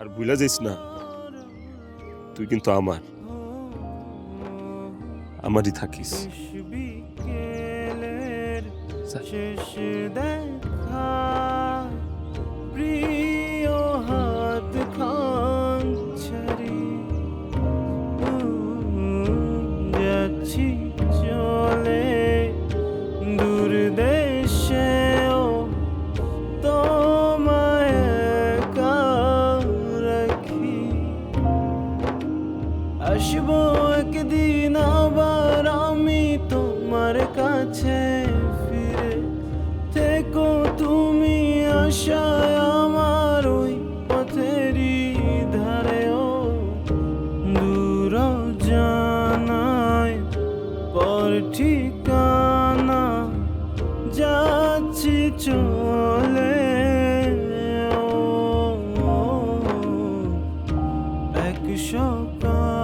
আর ভুলা যাইস না, তুই কিন্তু আমার। আমারই থাকিস। প্রিয় হাত খাঞ্ছারি যাচ্ছি চলে, দূর দেশেও আসব একদিন আবার আমি তোমার কাছে ফিরে। থেকো তুমি আশায় আমার ওই পথেরই ধারেও দূর জানায় পর ঠিকানা যাচ্ছি চলে এক সকাল